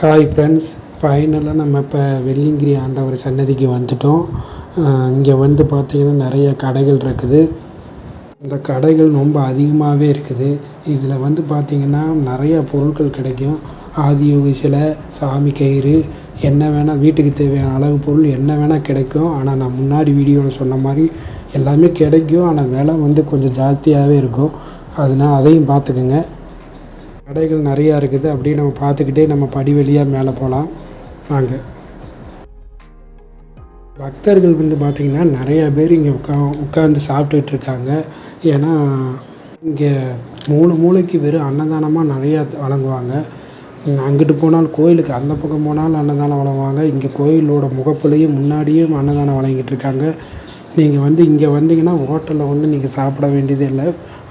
Hi friends ஃபைனலாக நம்ம இப்போ வெள்ளிங்கிரி ஆண்டவர் சன்னதிக்கு வந்துட்டோம். இங்கே வந்து பார்த்திங்கன்னா நிறைய கடைகள் இருக்குது. இந்த கடைகள் ரொம்ப அதிகமாகவே இருக்குது. இதில் வந்து பார்த்திங்கன்னா நிறைய பொருட்கள் கிடைக்கும். ஆதியோகி சிலை சாமி கயிறு என்ன வேணால் வீட்டுக்கு தேவையான அளவு பொருள் என்ன வேணால் கிடைக்கும். ஆனால் நான் முன்னாடி வீடியோவில் சொன்ன மாதிரி எல்லாமே கிடைக்கும். ஆனால் விலை வந்து கொஞ்சம் ஜாஸ்தியாகவே இருக்கும். அதனால் அதையும் பார்த்துக்குங்க கடைகள் நிறையா இருக்குது. அப்படியே நம்ம பார்த்துக்கிட்டே நம்ம படி வழியாக மேலே போகலாம். வாங்க. பக்தர்கள் வந்து பார்த்திங்கன்னா நிறையா பேர் இங்கே உட்கா உட்காந்து சாப்பிட்டுட்டு இருக்காங்க. ஏன்னா இங்கே மூணு மூளைக்கு வெறும் அன்னதானமாக நிறையா வழங்குவாங்க. அங்கிட்டு போனால் கோயிலுக்கு அந்த பக்கம் போனாலும் அன்னதானம் வழங்குவாங்க. இங்கே கோயிலோட முகப்புலையும் முன்னாடியும் அன்னதானம் வழங்கிட்டு இருக்காங்க. நீங்கள் வந்து இங்கே வந்தீங்கன்னா ஹோட்டலில் வந்து நீங்கள் சாப்பிட வேண்டியது இல்லை.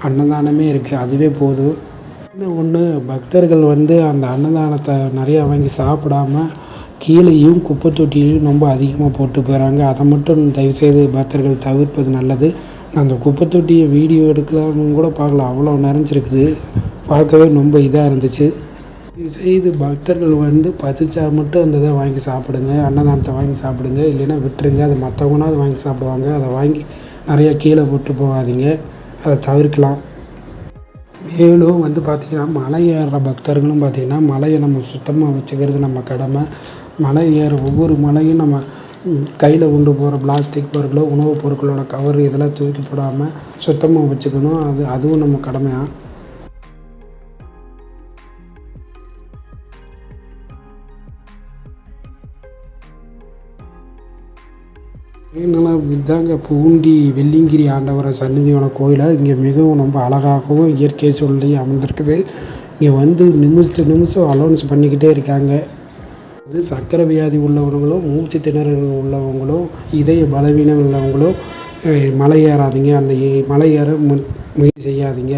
அன்னதானமே இருக்குது அதுவே போதும். ஒன்று பக்தர்கள் வந்து அந்த அன்னதானத்தை நிறையா வாங்கி சாப்பிடாம கீழேயும் குப்பை தொட்டிலையும் ரொம்ப அதிகமாக போட்டு போகிறாங்க அதை மட்டும் தயவுசெய்து பக்தர்கள் தவிர்ப்பது நல்லது. நான் அந்த குப்பை தொட்டியை வீடியோ எடுக்கலாம்னு கூட பார்க்கலாம் அவ்வளோ நிறைஞ்சிருக்குது. பார்க்கவே ரொம்ப இதாக இருந்துச்சு. செய்து பக்தர்கள் வந்து பசிச்சா மட்டும் அந்த இதை வாங்கி சாப்பிடுங்க. அன்னதானத்தை வாங்கி சாப்பிடுங்க. இல்லைன்னா விட்டுருங்க. அதை மற்றவங்கனாவது வாங்கி சாப்பிடுவாங்க. அதை வாங்கி நிறையா கீழே போட்டு போகாதீங்க. அதை தவிர்க்கலாம். மேலும் வந்து பார்த்திங்கன்னா மலை ஏறுற பக்தர்களும் பார்த்திங்கன்னா மலையை நம்ம சுத்தமாக வச்சுக்கிறது நம்ம கடமை. மலை ஏற ஒவ்வொரு மலையும் நம்ம கையில் கொண்டு போகிற பிளாஸ்டிக் பொருட்களோ உணவுப் பொருட்களோட கவர் இதெல்லாம் தூக்கி போடாமல் சுத்தமாக வச்சுக்கணும். அது அதுவும் நம்ம கடமையாக இதனால் இதாங்க பூண்டி வெள்ளிங்கிரி ஆண்டவரை சன்னதியோட கோயில்? இங்கே மிகவும் ரொம்ப அழகாகவும் இயற்கை சொல்லி அமைந்திருக்குது. இங்கே வந்து நிமிஷத்து நிமிஷம் அலௌன்ஸ் பண்ணிக்கிட்டே இருக்காங்க. இது சர்க்கரை வியாதி உள்ளவங்களும் மூச்சு திணறல் உள்ளவங்களும் இதய பலவீனம் உள்ளவங்களும் மலை ஏறாதீங்க. அந்த மலை ஏற முயற்சி செய்யாதீங்க.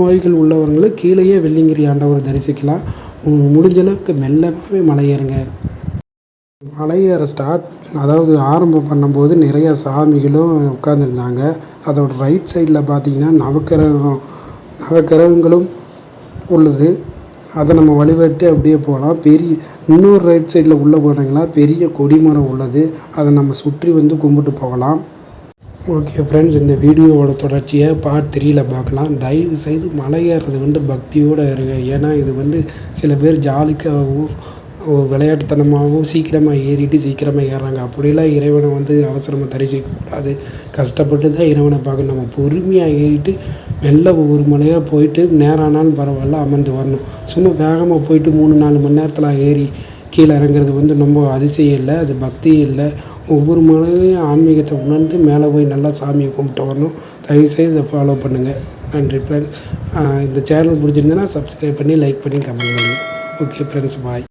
நோய்கள் உள்ளவங்களும் கீழேயே வெள்ளிங்கிரி ஆண்டவரை தரிசிக்கலாம். முடிஞ்சளவுக்கு மெல்லமாகவே மலை ஏறுங்க. மலை ஏற ஸ்டார்ட் அதாவது ஆரம்பம் பண்ணும்போது நிறையா சாமிகளும் உட்காந்துருந்தாங்க அதோட ரைட் சைடில் பார்த்தீங்கன்னா நவக்கிரகம் நவக்கிரகங்களும் உள்ளது. அதை நம்ம வழிபட்டு அப்படியே போகலாம். பெரிய இன்னொரு ரைட் சைடில் உள்ளே போனீங்கன்னா பெரிய கொடிமரம் உள்ளது. அதை நம்ம சுற்றி வந்து கும்பிட்டு போகலாம். ஓகே ஃப்ரெண்ட்ஸ் இந்த வீடியோவோட தொடர்ச்சியை பார்ட் த்ரீயில் பார்க்கலாம். தயவு செய்து மலை ஏறுறது வந்து பக்தியோடு இருங்க. ஏன்னா இது வந்து சில பேர் ஜாலிக்காகவும் விளையாட்டுத்தனமாகவும் சீக்கிரமாக ஏறிட்டு சீக்கிரமாக ஏறுறாங்க. அப்படிலாம் இறைவனை வந்து அவசரமாக தரிசிக்கக்கூடாது கஷ்டப்பட்டு தான் இறைவனை பார்க்கணும். நம்ம பொறுமையாக ஏறிட்டு மெல்ல ஒவ்வொரு மலையாக போயிட்டு நேரம் ஆனாலும் பரவாயில்ல அமர்ந்து வரணும். சும்மா வேகமாக போயிட்டு மூணு நாலு மணி நேரத்தில் ஏறி கீழே இறங்குறது வந்து ரொம்ப அதிசயம் இல்லை அது பக்தி இல்லை. ஒவ்வொரு மலையிலையும் ஆன்மீகத்தை உணர்ந்து மேலே போய் நல்லா சாமியை கும்பிட்டு வரணும். தயவுசெய்து இதை ஃபாலோ பண்ணுங்கள் நன்றி ஃப்ரெண்ட்ஸ் இந்த சேனல் பிடிச்சிருந்தேன்னா சப்ஸ்கிரைப் பண்ணி லைக் பண்ணி கமெண்ட் பண்ணுங்கள் ஓகே ஃப்ரெண்ட்ஸ் பாய்